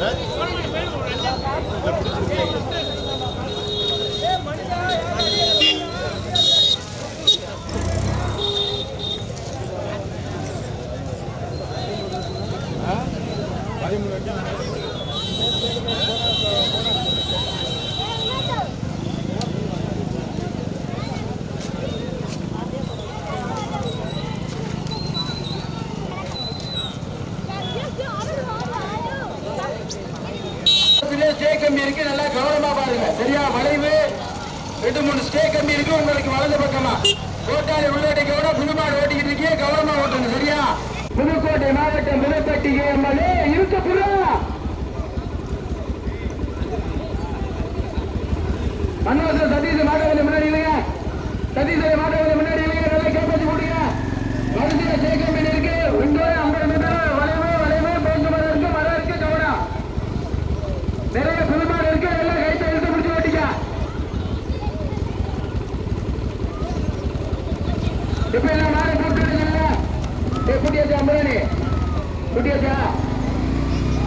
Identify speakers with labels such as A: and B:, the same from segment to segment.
A: இதுலயே ஸ்டே கம்பி இருக்கு. நல்லா கவனமா பாருங்க. சரியா? வளைவு. ரெண்டு மூணு ஸ்டே கம்பி இருக்கு. உங்களுக்கு வலது பக்கமா. கோட்டாளி கோட்டாரி உள்ளோட்டிக்கோட புதுமாடு ஓட்டிக்கிட்டு இருக்கீங்க. கவனமா ஓட்டணும். சரியா? புதுக்கோட்டை மாவட்டம் புதுப்பட்டி எம்எல்ஏ இருக்க புறா. மன்னவாசல் சதீஷ் மாட்டவலை முன்னாடி இல்லையா சதீஷ் மாட்டவலை முன்னாடி இல்லையா நல்லா கேட்பாச்சு கொடுங்க வரிசையா ஸ்டே கம்பி இருக்கு ரெண்டு ஐம்பது மீட்டர் வளைவு வளைவு பேங்கு மரம் இருக்கு மரம் இருக்கு கவனம் நிறைய புதுமாடு இருக்கு எல்லாம் கைத்த இழுத்து பிடிச்சு ஓட்டிக்க இப்ப எல்லாம் மாடு கூப்பிட்டுருக்கீங்களா ஏ குட்டியாச்சா அம்பராணி குட்டியாச்சா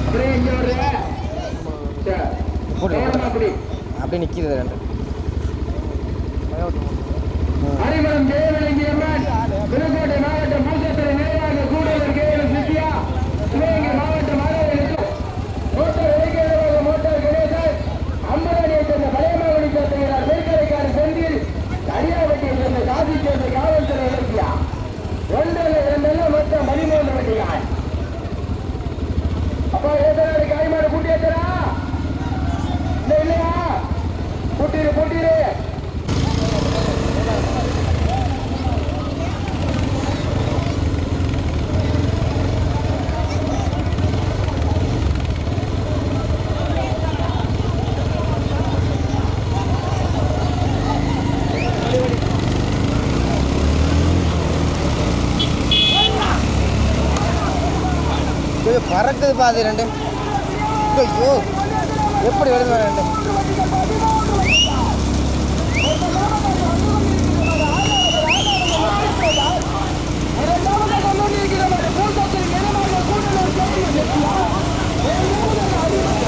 A: அப்படியே இங்க வர்ற சரி.
B: போடு.
A: கவனமா அப்படி
B: அப்படியே நிற்கிது ரெண்டு
A: அரிமளம் ஜெயவிலங்கி அம்மன் புதுக்கோட்டை
B: இது பாதி ரெண்டு ஐயோ எப்படி வருது ரெண்டு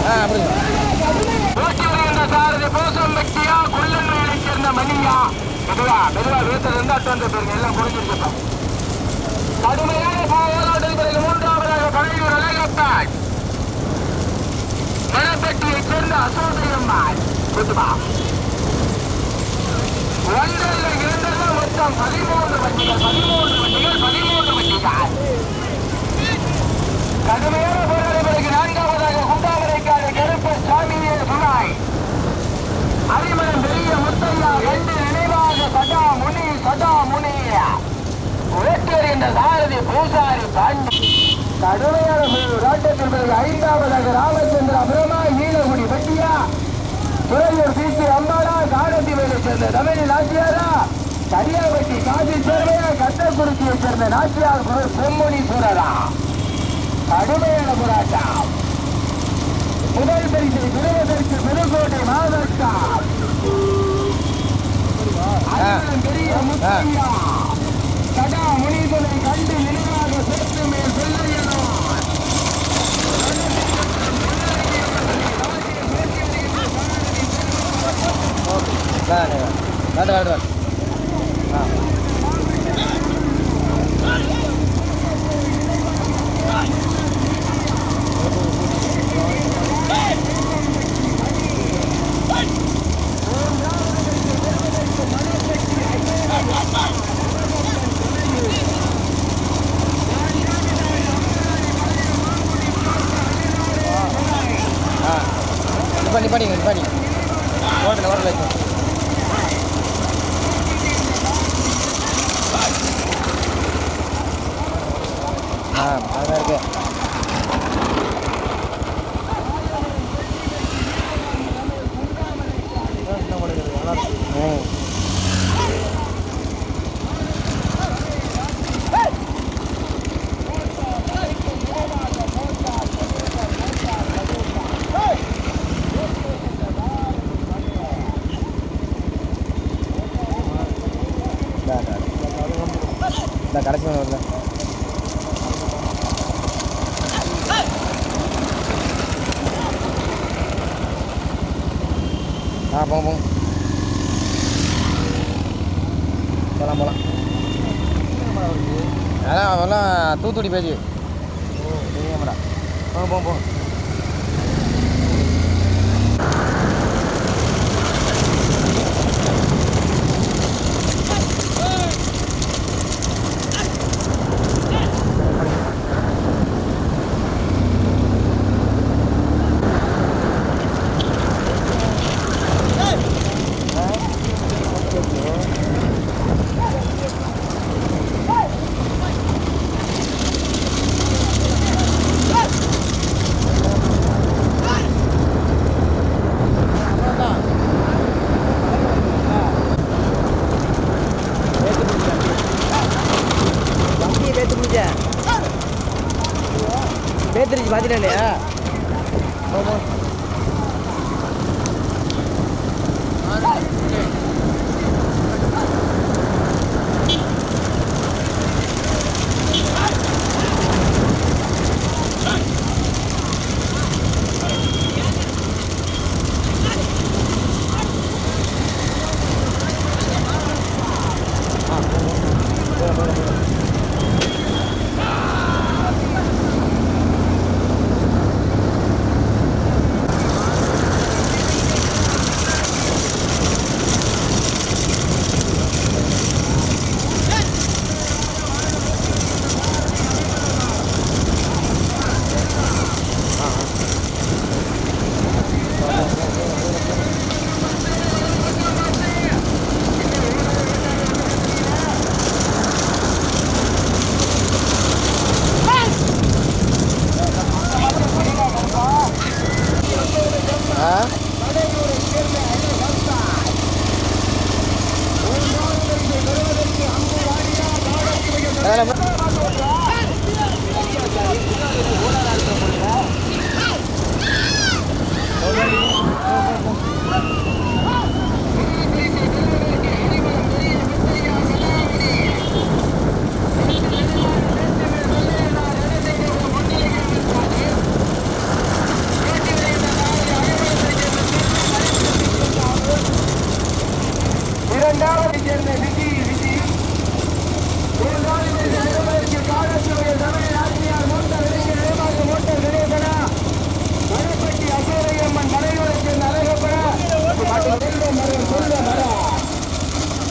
B: ஆ அப்படிங்க
A: மணியா எல்லாம் கடுமையான போராட்டத்தில் பழையூர் அழகப்பாள் மணப்பட்டியை சேர்ந்த அசோதையம்மாள் குத்துமா ஒன்றல்ல இரண்டல்ல மொத்தம் பதிமூன்று வண்டிகள் பதிமூன்று வண்டிகள் பதிமூன்று வண்டிகள் கடுமையான பிறகு நான்காவதாக குண்டாவரைக்காடு கருப்பு சாமியே துணாய் பெரிய முத்தையா கண்டு நினைவாக சதா முனி சதா முனி வேட்டர் என்ற சாரதி பூசாரி பாண்டி கடுமையான ராட்டத்தில் பிறகு ஐந்தாவதாக ராமச்சந்திர பிரமா நீலகுடி வெட்டியா. துறையூர் பிசி அம்பாடா காடத்தி வேலை சேர்ந்த தமிழ் நாச்சியாரா. கரியாவட்டி காசி சேர்வையா கட்டக்குறிச்சியை சேர்ந்த நாச்சியார் பொம்மணீஸ்வரரா கடுமையான போராட்டம். முதல் பரிசு பெறுவதற்கு புதுக்கோட்டை மாவட்டம். பெரிய முத்தையா சதா முனிதனை கண்டு நினைவாக சேர்த்து மேல் செல்லையனோ
B: வேறு வேறு வேறு வேறு ஆ ஆ பண்ணி நிப்பாடிங்க நிப்பாடி ஓட்டல ஓட்டல
A: tuh di baju. Oh. Ini yang mana? Bang, bang, bang. Udah.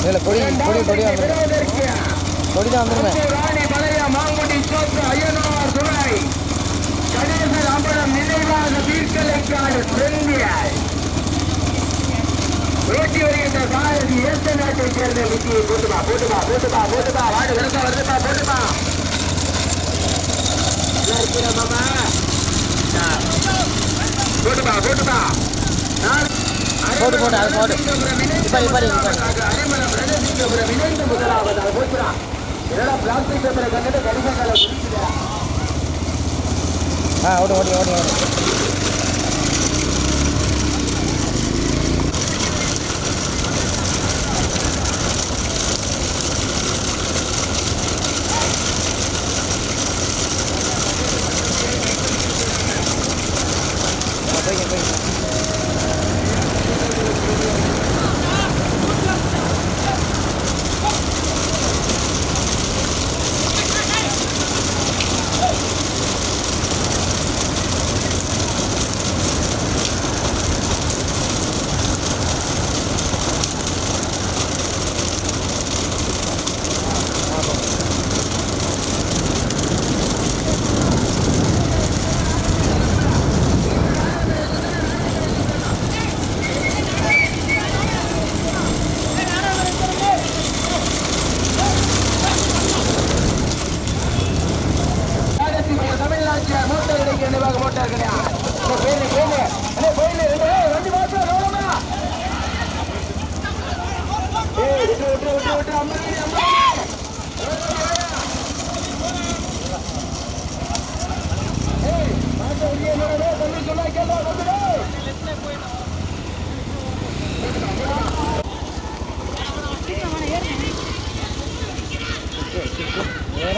B: இல்லை கொடி கொடி கொடி கொடி தான் வந்துருமே
A: ராணி மலையா மாங்குடி ஓட்டி வருகின்ற நாட்டை சேர்ந்த போட்டுமா போட்டுமா போட்டுமா போட்டுமா வாடு விளக்க வருதுப்பா போட்டுமா போட்டுமா போட்டுமா
B: போட்டு போட்டு அது போட்டு இப்போ இப்போ இப்போ
A: முதலாவது பிளாஸ்டிக் பேப்பரை
B: ஆ ஓடு ஓடி ஓடி ஓடி.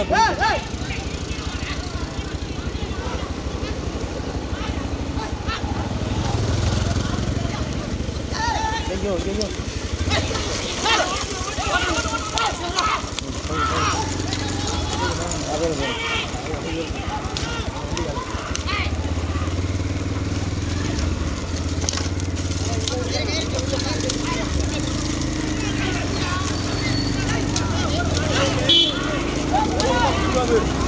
B: được không? Vô, vô, vô. ஐயோ ஐயோ ஆ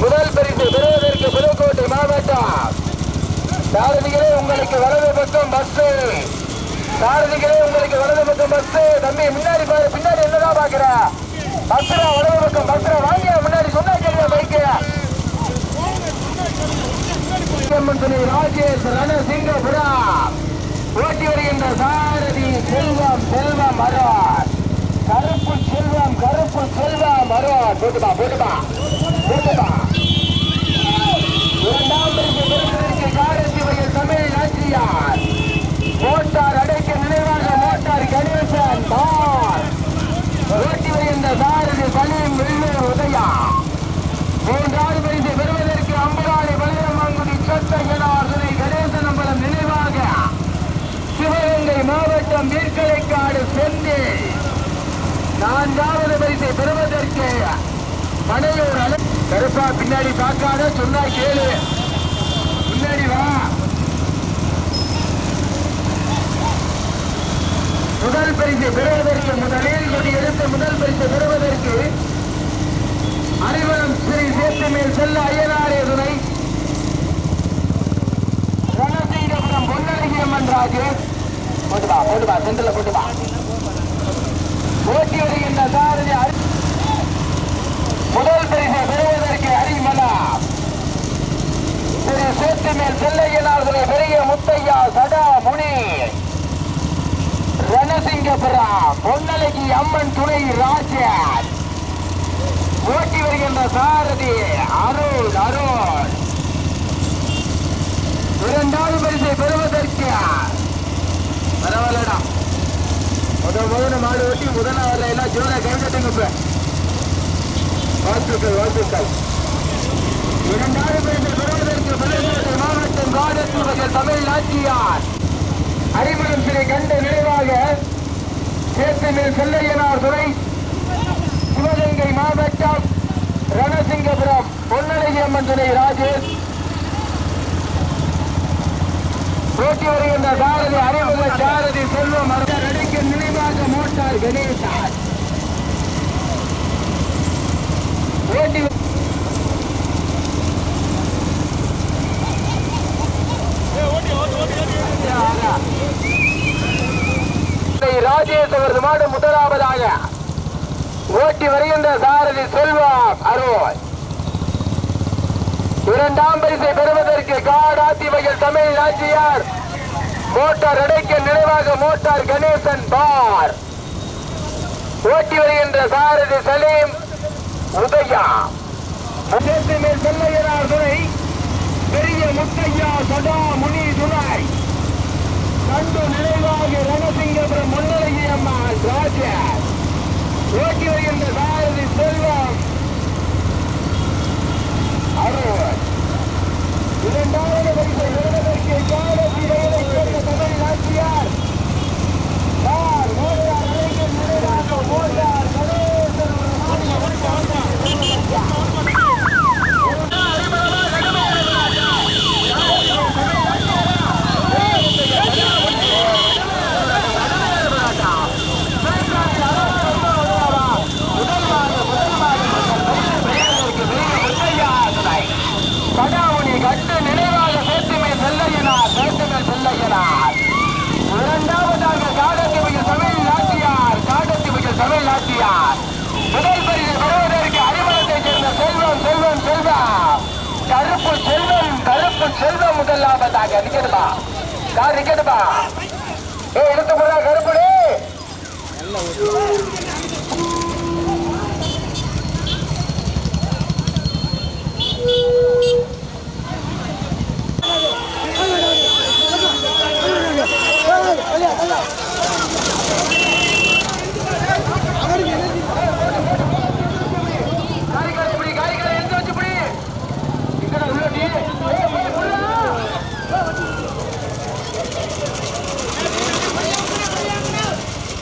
A: முதல் பரிசு பெறுவதற்கு புதுக்கோட்டை மாவட்டம். சாரதிகளே உங்களுக்கு வலது பக்கம் பஸ் சாரதிகளே உங்களுக்கு வலது பக்கம் பஸ் தம்பி முன்னாடி பாரு பின்னாடி என்னதான் பாக்குற பஸ்ரா வலது பக்கம் பஸ்ரா வாங்க முன்னாடி சொன்னா கேளுங்க பைக்கு துணை ராஜேஷ் ரணசிங்கபுரா ஓட்டி வருகின்ற சாரதி செல்வம் செல்வம் மரோன் கருப்பு செல்வம் கருப்பு செல்வம் மரோன் போட்டுமா போட்டுமா போட்டுமா இரண்டாம் பரிசு பெறுவதற்கு காரத்தி வயல் தமிழ் நாச்சியார் மோட்டார் அடைக்க நினைவாக மோட்டார் கணேசன் பார் ஓட்டி வருகின்ற சாரதி சலீம் வெள்ளூர் உதயா மூன்றாவது பரிசு பெறுவதற்கு அம்பராணி பலரமாங்குடி சொத்தையனார் துணை கணேசன் அம்பலம் நினைவாக சிவகங்கை மாவட்டம் வீர்க்கலைக்காடு செந்தி நான்காவது பரிசை பெறுவதற்கு மனையூர் அலை கருப்பா பின்னாடி பார்க்காத சொன்னா கேளு. முன்னாடி வா. முதல் பரிசை பெறுவதற்கு முதலில் கொண்டு எடுத்து முதல் பரிசை பெறுவதற்கு அறிவரம் ஸ்ரீ சேத்து மேல் செல்ல ஐயனாரே துணை. ரணசிங்கபுரம் பொன்னழகியம்மன் ராஜு போட்டுவா போட்டுவா சென்டர்ல போட்டுவா. போட்டி வருகின்ற சாரதி முதல் பரிசை பெறுவதற்கு அரிமலா. திரு சேத்து மேல் செல்லையனார் பெரிய முத்தையா சடா முனி. ரணசிங்கபுரம் பொன்னழகி அம்மன் துணை ராஜன். ஓட்டி வருகின்ற சாரதி அருள் அருள். இரண்டாவது பரிசை பெறுவதற்கு பரவாயில்லடா. முதல் முதல்ல மாடு ஓட்டி முதல்ல வரல. எல்லாம் ஜோரா இப்ப. வாழ்த்துக்கள் வாழ்த்துக்கள். இரண்டாவது பெறுவதற்கு மாவட்டம் காடத்தில் தமிழ் நாச்சியார் அறிமுகம் கண்ட நினைவாக சேத்துமில் செல்லையனார் துறை. சிவகங்கை மாவட்டம் ரணசிங்கபுரம் பொன்னழகி அம்மன் துணை ராஜேஷ். போட்டி வருகின்ற சாரதி அறிமுக சாரதி செல்வம் நடிக்க மோட்டார் கணேசார் போட்டி ராஜேஷ் அவரது மாடு முதலாவதாக ஓட்டி வருகின்ற சாரதி செல்வம் அருள் இரண்டாம் பரிசை பெறுவதற்கு காடாத்தி வயல் தமிழ் நாச்சியார் மோட்டார் அடைக்க நினைவாக மோட்டார் கணேசன் பார். ஓட்டி வருகின்ற சாரதி சலீம் உதயா. முன்னேற்ற மேல் செல்லையனார் துணை பெரிய முத்தையா சதா முனி துணை. கண்டு நினைவாக ரணசிங்கபுரம் முன்னழகி அம்மா ராஜா ஓட்டி வருகின்ற சாரதி செல்வம் அருள் இரண்டாவது வரிசை நிறுவனத்திற்கு காலத்தி ரயிலை சேர்ந்த தமிழ் நாச்சியார் சார் மோட்டார் அலைகள் நினைவாக